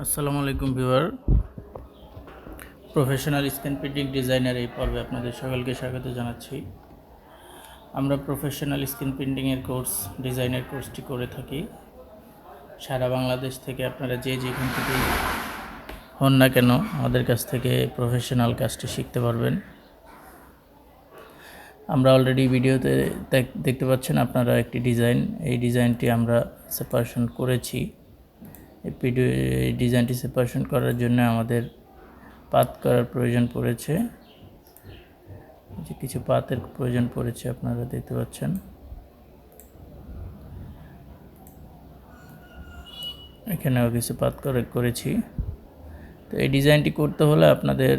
আসসালামু আলাইকুম, viewer. Professional screen printing designer এই পর্বে আপনাদের সকলকে স্বাগত জানাচ্ছি। আমরা প্রফেশনাল স্ক্রিন প্রিন্টিংয়ের কোর্স ডিজাইনের কোর্সটি করে থাকি। সারা বাংলাদেশ থেকে আপনারা যে যেখান থেকে হন না কেন, আমাদের কাছ থেকে প্রফেশনাল কাজটি শিখতে পারবেন। আমরা অলরেডি ভিডিওতে দেখ- দেখতে পাচ্ছেন আপনারা একটি ডিজাইন এই ডিজাইনটি আমরা সেপারেশন করেছি। এই ডিজাইনটি সেপারেশন করার জন্য আমাদের পাত করার প্রয়োজন পড়েছে। যে কিছু পাতের প্রয়োজন পড়েছে আপনারা দেখতে পাচ্ছেন। এখানেও কিছু পাত করে, করেছি। তো এই ডিজাইনটি করতে হলে আপনাদের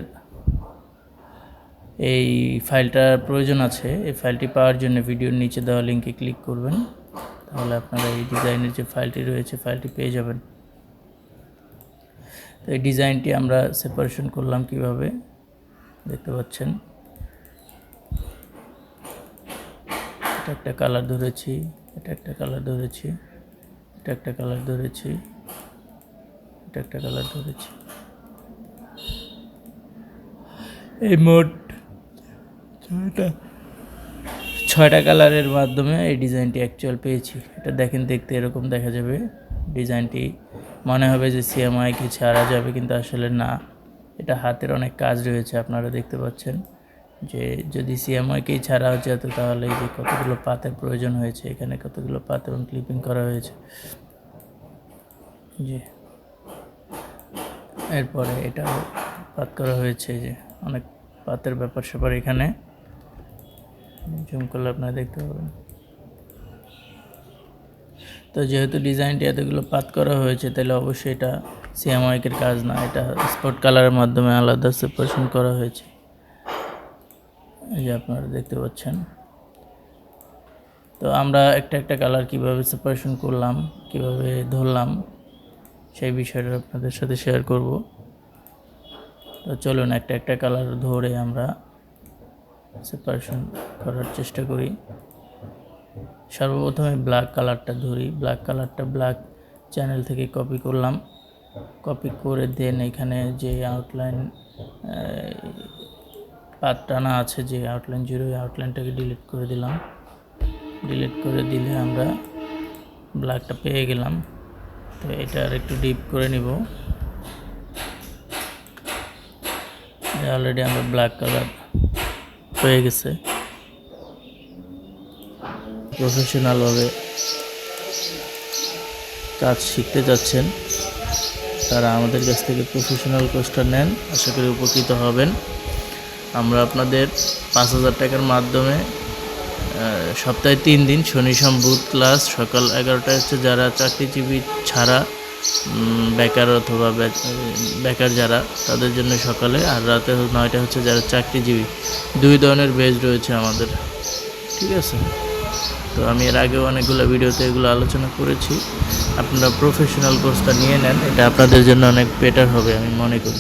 এই ফাইলটার প্রয়োজন আছে। এই ফাইলটি পাওয়ার জন্য ভিডিওর নিচে দেওয়া লিঙ্কে ক্লিক করবেন। তাহলে আপনারা এই ডিজাইনের যে ফাইলটি রয়েছে, ফাইলটি পেয়ে যাবেন। তো এই ডিজাইনটি আমরা সেপারেশন করলাম কীভাবে? দেখতে পাচ্ছেন। এটা একটা কালার ধরেছি, এটা একটা কালার ধরেছি, এটা একটা কালার ধরেছি, এটা একটা কালার ধরেছি। এই মোট ছয়টা ছয়টা কালারের মাধ্যমে এই ডিজাইনটি অ্যাকচুয়াল পেয়েছি। এটা দেখেন, দেখতে এরকম দেখা যাবে। ডিজাইনটি মনে হবে যে সিএমআই কি ছাড়া যাবে, কিন্তু আসলে না। এটা হাতের অনেক কাজ রয়েছে, আপনারা দেখতে পাচ্ছেন। যে যদি সিএমআইকেই ছাড়া যেত, তাহলে যে কতগুলো পাতের প্রয়োজন হয়েছে, এখানে কতগুলো পাত এবং ক্লিপিং করা হয়েছে। জি। এরপরে এটাও পাত করা হয়েছে যে অনেক পাতের ব্যাপার স্যাপার এখানে। জুম করলে আপনারা দেখতে পাবেন। তো যেহেতু ডিজাইনটি এতগুলো পাত করা হয়েছে, তাহলে অবশ্যই এটা সিএমআইকের কাজ না, এটা স্পট কালারের মাধ্যমে আলাদা সেপারেশন করা হয়েছে। এই যে আপনারা দেখতে পাচ্ছেন। তো আমরা একটা একটা কালার কীভাবে সেপারেশন করলাম, কীভাবে ধরলাম, সেই বিষয়টা আপনাদের সাথে শেয়ার করব। তো চলুন একটা একটা কালার ধরে আমরা সেপারেশন করার চেষ্টা করি। সর্বপ্রথমে ব্ল্যাক কালারটা ধরি। ব্ল্যাক কালারটা ব্ল্যাক চ্যানেল থেকে কপি করলাম। কপি করে দেন এখানে যে আউটলাইন পাত টানা আছে, যে আউটলাইন জিরো আউটলাইনটাকে ডিলিট করে দিলাম। ডিলিট করে দিলে আমরা ব্ল্যাকটা পেয়ে গেলাম। তো এটা আর একটু ডিপ করে নিব। অলরেডি আমরা ব্ল্যাক কালার হয়ে গেছে। প্রফেশনালভাবে কাজ শিখতে যাচ্ছেন। তারা আমাদের কাছ থেকে প্রফেশনাল কোর্সটা নেন, আশা করি উপকৃত হবেন। আমরা আপনাদের পাঁচ হাজার টাকার মাধ্যমে সপ্তাহে তিন দিন শনি সোম বুধ ক্লাস, সকাল এগারোটায় হচ্ছে যারা চাকরিজীবী ছাড়া বেকার অথবা বেকার যারা, তাদের জন্য সকালে আর রাতে নয়টা হচ্ছে যারা চাকরিজীবী। দুই ধরনের বেজ রয়েছে আমাদের। ঠিক আছে? তো আমি এর আগেও অনেকগুলো ভিডিওতে এগুলো আলোচনা করেছি। আপনারা প্রফেশনাল কোর্সটা নিয়ে নেন, এটা আপনাদের জন্য অনেক বেটার হবে, আমি মনে করি।